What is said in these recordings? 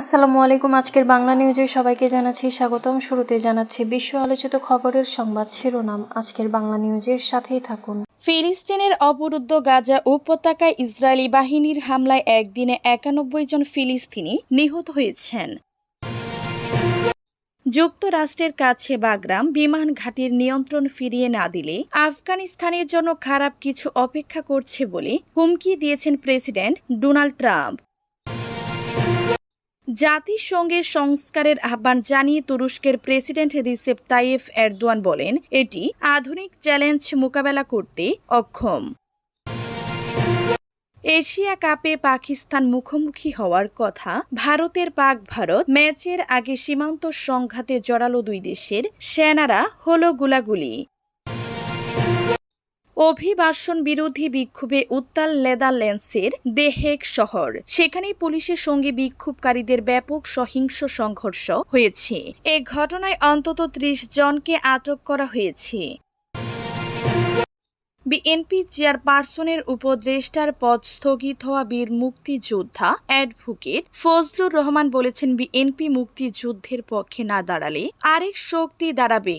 আসসালামু আলাইকুম, আজকের বাংলা নিউজে সবাইকে জানাচ্ছি স্বাগতম। শুরুতে জানাচ্ছি বিশ্ব আলোচিত খবরের সংবাদ শিরোনাম। আজকের বাংলা নিউজের সাথেই থাকুন। ফিলিস্তিনের অবরুদ্ধ গাজা উপত্যকায় ইসরায়েলি বাহিনীর হামলায় একদিনে একানব্বই জন ফিলিস্তিনি নিহত হয়েছেন। যুক্তরাষ্ট্রের কাছে বাগরাম, বিমান ঘাটির নিয়ন্ত্রণ ফিরিয়ে না দিলে আফগানিস্তানের জন্য খারাপ কিছু অপেক্ষা করছে বলে হুমকি দিয়েছেন প্রেসিডেন্ট ডোনাল্ড ট্রাম্প। জাতিসংঘের সংস্কারের আহ্বান জানিয়ে তুরস্কের প্রেসিডেন্ট রিসেপ তাইয়েফ এরদোয়ান বলেন, এটি আধুনিক চ্যালেঞ্জ মোকাবেলা করতে অক্ষম। এশিয়া কাপে পাকিস্তান মুখোমুখি হওয়ার কথা, ভারতের পাক ভারত ম্যাচের আগে সীমান্ত সংঘাতে জড়ালো দুই দেশের সেনারা হলো গুলাগুলি। অভিবাসন বিরোধী বিক্ষোভে উত্তাল নেদারল্যান্ডসের দেহেক শহর। সেখানে পুলিশের সঙ্গে বিক্ষোভকারীদের ব্যাপক সহিংস সংঘর্ষ হয়েছে। এ ঘটনায় অন্তত ত্রিশ জনকে আটক করা হয়েছে। বিএনপি চেয়ারপারসনের উপদেষ্টার পদ স্থগিত হওয়া বীর মুক্তিযোদ্ধা অ্যাডভোকেট ফজলুর রহমান বলেছেন, বিএনপি মুক্তিযুদ্ধের পক্ষে না দাঁড়ালে আরেক শক্তি দাঁড়াবে।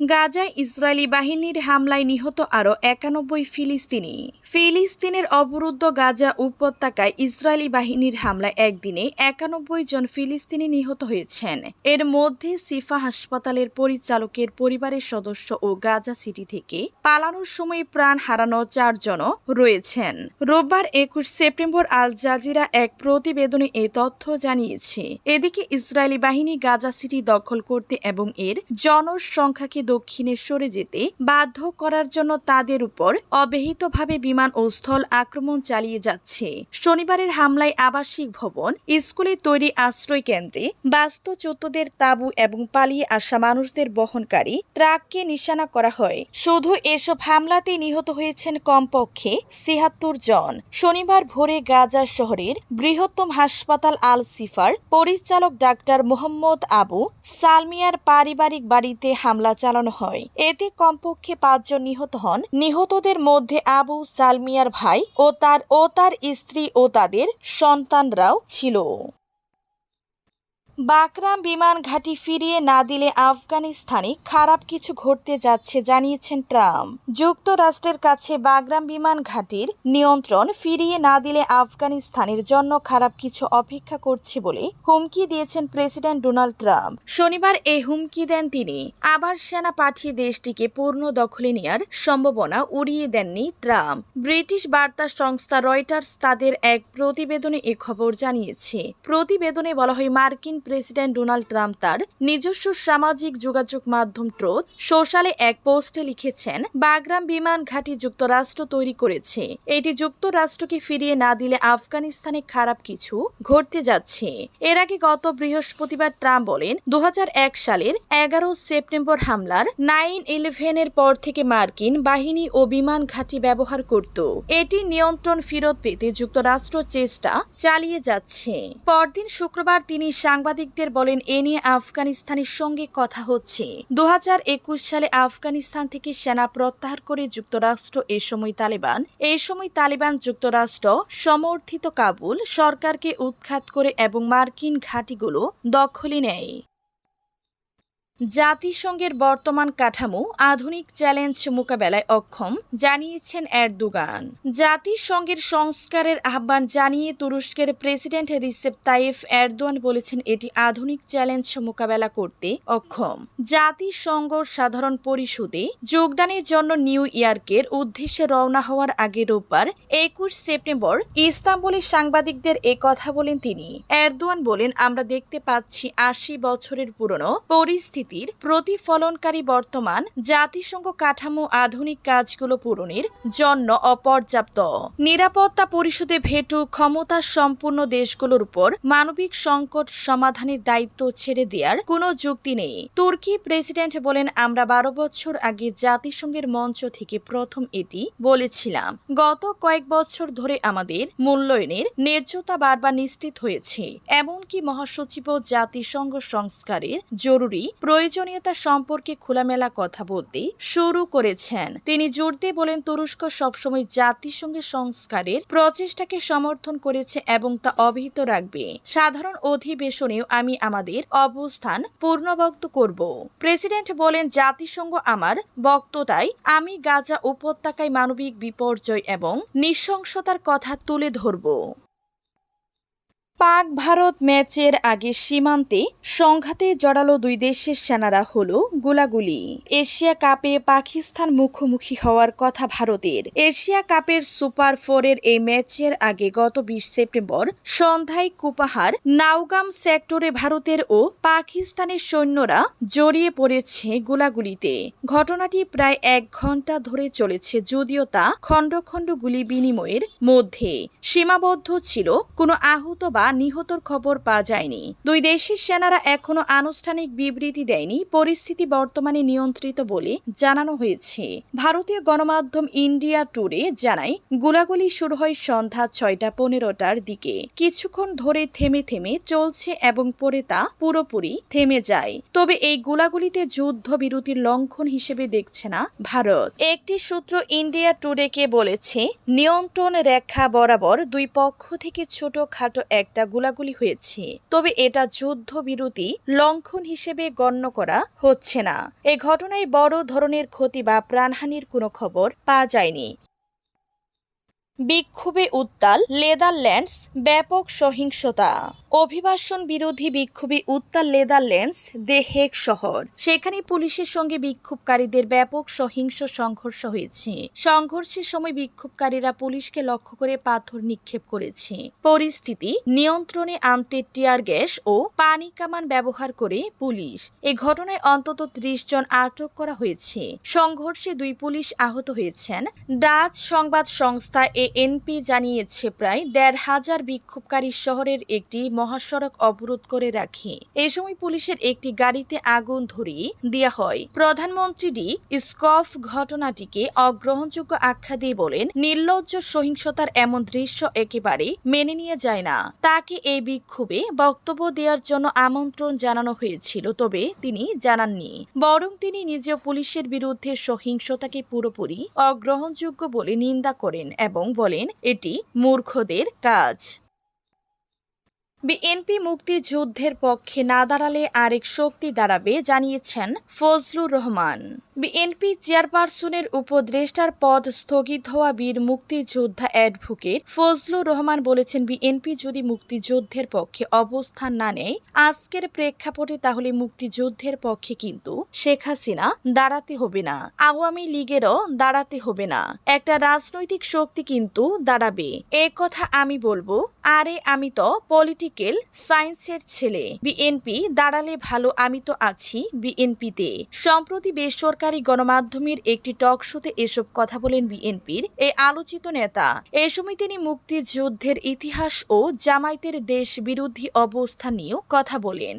গাজায় ইসরায়েলি বাহিনীর হামলায় নিহত আরও একানব্বই ফিলিস্তিনি। ফিলিস্তিনের অবরুদ্ধ গাজা উপত্যকায় ইসরায়েলি বাহিনীর হামলায় একদিনে একানব্বই জন ফিলিস্তিনি নিহত হয়েছেন। এর মধ্যে সিফা হাসপাতালের পরিচালকের পরিবারের সদস্য ও গাজা সিটি থেকে পালানোর সময় প্রাণ হারানো চারজনও রয়েছেন। রোববার একুশ সেপ্টেম্বর আল জাজিরা এক প্রতিবেদনে এ তথ্য জানিয়েছে। এদিকে ইসরায়েলি বাহিনী গাজা সিটি দখল করতে এবং এর জনসংখ্যাকে দক্ষিণে সরে যেতে বাধ্য করার জন্য তাদের উপর অব্যাহতভাবে বিমান ও স্থল আক্রমণ চালিয়ে যাচ্ছে। শনিবারের হামলায় আবাসিক ভবন, স্কুলে তৈরি আশ্রয় কেন্দ্রে বাস্তুচ্যুতদের তাবু এবং পালিয়ে আসা মানুষদের বহনকারী ট্রাককে নিশানা করা হয়। শুধু এসব হামলাতে নিহত হয়েছেন কমপক্ষে ছিয়াত্তর জন। শনিবার ভোরে গাজা শহরের বৃহত্তম হাসপাতাল আল সিফার পরিচালক ডাক্তার মোহাম্মদ আবু সালমিয়ার পারিবারিক বাড়িতে হামলা চালানো হয়। এতে কমপক্ষে পাঁচজন নিহত হন। নিহতদের মধ্যে আবু সালমিয়ার ভাই ও তার ও তার স্ত্রী ও তাদের সন্তানরাও ছিল। বাকরাম বিমান ঘাঁটি ফিরিয়ে না দিলে আফগানিস্তানে খারাপ কিছু ঘটতে যাচ্ছে, জানিয়েছেন ট্রাম্প। যুক্তরাষ্ট্রের কাছে বাগরাম বিমান ঘাঁটির নিয়ন্ত্রণ ফিরিয়ে না দিলে আফগানিস্তানের জন্য খারাপ কিছু অপেক্ষা করছে বলে হুমকি দিয়েছেন প্রেসিডেন্ট ডোনাল্ড ট্রাম্প। শনিবার এই হুমকি দেন তিনি। আবার সেনা পাঠিয়ে দেশটিকে পূর্ণ দখলে নেয়ার সম্ভাবনা উড়িয়ে দেননি ট্রাম্প। ব্রিটিশ বার্তা সংস্থা রয়টার্স তাদের এক প্রতিবেদনে এ খবর জানিয়েছে। প্রতিবেদনে বলা হয়, মার্কিন প্রেসিডেন্ট ডোনাল্ড ট্রাম্প তার নিজস্ব সামাজিক যোগাযোগ মাধ্যম ট্রোথ সোশ্যালে এক পোস্টে লিখেছেন, বাগরাম বিমান ঘাঁটি যুক্তরাষ্ট্র তৈরি করেছে। এটি যুক্তরাষ্ট্রকে ফিরিয়ে না দিলে আফগানিস্তানে খারাপ কিছু ঘটতে যাচ্ছে। এর আগে গত বৃহস্পতিবার ট্রাম্প বলেন দু হাজার এক সালের এগারো সেপ্টেম্বর হামলার নাইন ইলেভেনের পর থেকে মার্কিন বাহিনী ও বিমান ঘাঁটি ব্যবহার করত। এটি নিয়ন্ত্রণ ফেরত পেতে যুক্তরাষ্ট্র চেষ্টা চালিয়ে যাচ্ছে। পরদিন শুক্রবার তিনি সাংবাদিকদের বলেন, এ নিয়ে আফগানিস্তানের সঙ্গে কথা হচ্ছে। দু হাজার একুশ সালে আফগানিস্তান থেকে সেনা প্রত্যাহার করে যুক্তরাষ্ট্র, এ সময় তালেবান। এ সময় তালেবান যুক্তরাষ্ট্র সমর্থিত কাবুল সরকারকে উৎখাত করে এবং মার্কিন ঘাঁটিগুলো দখলে নেয়। জাতিসংঘের বর্তমান কাঠামো আধুনিক চ্যালেঞ্জ মোকাবেলায় অক্ষম, জানিয়েছেন এরদোগান। জাতিসংঘের সংস্কারের আহ্বান জানিয়ে তুরস্কের প্রেসিডেন্ট রিসেপ তাইফ এরদোয়ান বলেছেন এটি আধুনিক চ্যালেঞ্জ মোকাবেলা করতে অক্ষম। জাতিসংঘ সাধারণ পরিষদে যোগদানের জন্য নিউ ইয়র্কের উদ্দেশ্যে রওনা হওয়ার আগে রোববার একুশ সেপ্টেম্বর ইস্তাম্বুলে সাংবাদিকদের এ কথা বলেন তিনি। এরদোয়ান বলেন, আমরা দেখতে পাচ্ছি আশি বছরের পুরনো পরিস্থিতি পরিস্থিতির প্রতিফলনকারী বর্তমান জাতিসংঘ কাঠামো আধুনিক কাজগুলো পূরণের জন্য অপর্যাপ্ত। নিরাপত্তা পরিষদে ভেটো ক্ষমতা সম্পূর্ণ দেশগুলোর উপর মানবিক সংকট সমাধানের দায়িত্ব ছেড়ে দেওয়ার কোনো যুক্তি নেই। তুর্কি প্রেসিডেন্ট বলেন, আমরা বারো বছর আগে জাতিসংঘের মঞ্চ থেকে প্রথম এটি বলেছিলাম। গত কয়েক বছর ধরে আমাদের মূল্যায়নের ন্যায্যতা বারবার নিশ্চিত হয়েছে। এমনকি মহাসচিব জাতিসংঘ সংস্কারের জরুরি প্রয়োজনীয়তা সম্পর্কে খোলামেলা কথা বলতে শুরু করেছেন। তিনি জোর দিয়ে বলেন, তুরস্ক সবসময় জাতিসংঘের সংস্কারের প্রচেষ্টাকে সমর্থন করেছে এবং তা অব্যাহত রাখবে। সাধারণ অধিবেশনেও আমি আমাদের অবস্থান পূর্ণবক্ত করব। প্রেসিডেন্ট বলেন, জাতিসংঘ আমার বক্ততায়, আমি গাজা উপত্যকায় মানবিক বিপর্যয় এবং নৃশংসতার কথা তুলে ধরব। পাক ভারত ম্যাচের আগে সীমান্তে সংঘাতে জড়ালো দুই দেশের সেনারা হল গোলাগুলি। এশিয়া কাপে পাকিস্তান মুখোমুখি হওয়ার কথা ভারতের। এশিয়া কাপের সুপার ফোরের এই ম্যাচের আগে গত বিশ সেপ্টেম্বর সন্ধ্যায় কুপাহার নাওগাম সেক্টরে ভারতের ও পাকিস্তানের সৈন্যরা জড়িয়ে পড়েছে গোলাগুলিতে। ঘটনাটি প্রায় এক ঘণ্টা ধরে চলেছে যদিও তা খণ্ড খণ্ড গুলি বিনিময়ের মধ্যে সীমাবদ্ধ ছিল। কোনো আহত বা নিহতর খবর পাওয়া যায়নি। দুই দেশের সেনারা এখনও আনুষ্ঠানিক বিবৃতি দেয়নি। পরিস্থিতি বর্তমানে নিয়ন্ত্রিত বলে জানানো হয়েছে। ভারতীয় গণমাধ্যম ইন্ডিয়া টুডে জানায়, গোলাগুলি শুরু হয় সন্ধ্যা ছয়টা পনেরোটার দিকে। কিছুক্ষণ ধরে থেমে থেমে চলছে এবং পরে তা পুরোপুরি থেমে যায়। তবে এই গোলাগুলিতে যুদ্ধবিরতির লঙ্ঘন হিসেবে দেখছে না ভারত। একটি সূত্র ইন্ডিয়া টুডেকে বলেছে, নিয়ন্ত্রণ রেখা বরাবর দুই পক্ষ থেকে ছোটখাটো একটা গোলাগুলি হয়েছে। তবে এটা যুদ্ধবিরতি লঙ্ঘন হিসেবে গণ্য করা হচ্ছে না। এ ঘটনায় বড় ধরনের ক্ষতি বা প্রাণহানির কোনো খবর পাওয়া যায়নি। বিক্ষোভে উত্তাল নেদারল্যান্ডস ব্যাপক সহিংসতা। অভিবাসন বিরোধী বিক্ষোভে উত্তাল নেদারল্যান্ডস দেহেক শহর। সেখানে পুলিশের সঙ্গে বিক্ষোভকারীদের ব্যাপক সহিংস সংঘর্ষ হয়েছে। সংঘর্ষের সময় বিক্ষোভকারীরা পুলিশকে লক্ষ্য করে পাথর নিক্ষেপ করেছে। পরিস্থিতি, নিয়ন্ত্রণে আনতে টিয়ার গ্যাস ও পানি কামান ব্যবহার করে পুলিশ। এ ঘটনায় অন্তত ত্রিশ জন আটক করা হয়েছে। সংঘর্ষে দুই পুলিশ আহত হয়েছেন। ডাচ সংবাদ সংস্থা এএনপি জানিয়েছে প্রায় দেড় হাজার বিক্ষোভকারী শহরের একটি মহাসড়ক অবরোধ করে রাখে। এ সময় পুলিশের একটি গাড়িতে আগুন ধরিয়ে দেওয়া হয়। প্রধানমন্ত্রী ডিক স্কফ ঘটনাটিকে অগ্রহণযোগ্য আখ্যা দিয়ে বলেন, নির্লজ্জ সহিংসতার এমন দৃশ্য একেবারে মেনে নিয়ে যায় না। তাকে এই বিক্ষোভে বক্তব্য দেওয়ার জন্য আমন্ত্রণ জানানো হয়েছিল, তবে তিনি জানাননি। বরং তিনি নিজে পুলিশের বিরুদ্ধে সহিংসতাকে পুরোপুরি অগ্রহণযোগ্য বলে নিন্দা করেন এবং বলেন এটি মূর্খদের কাজ। বিএনপি মুক্তিযুদ্ধের পক্ষে না দাঁড়ালে আরেক শক্তি দাঁড়াবে, জানিয়েছেন ফজলুর রহমান। বিএনপি চেয়ারপারসনের উপদেষ্টার পদ স্থগিত হওয়া বীর মুক্তিযোদ্ধা অ্যাডভোকেট ফজলুর রহমান বলেছেন, বিএনপি যদি মুক্তিযুদ্ধের পক্ষে অবস্থান না নেয়, আজকের প্রেক্ষাপটে তাহলে মুক্তিযুদ্ধের পক্ষে কিন্তু শেখ হাসিনা দাঁড়াতে হবে না, আওয়ামী লীগেরও দাঁড়াতে হবে না। একটা রাজনৈতিক শক্তি কিন্তু দাঁড়াবে। এ কথা আমি বলব, আরে আমি তো পলিটিক্যাল সায়েন্সের ছেলে। বিএনপি, দাঁড়ালে ভালো, আমি তো আছি বিএনপিতে। সম্প্রতি বেসরকারি গণমাধ্যমের একটি টক শোতে এসব কথা বলেন বিএনপির এই আলোচিত নেতা। এ সময় তিনি মুক্তিযুদ্ধের ইতিহাস ও জামায়াতের দেশ বিরোধী অবস্থা নিয়েও কথা বলেন।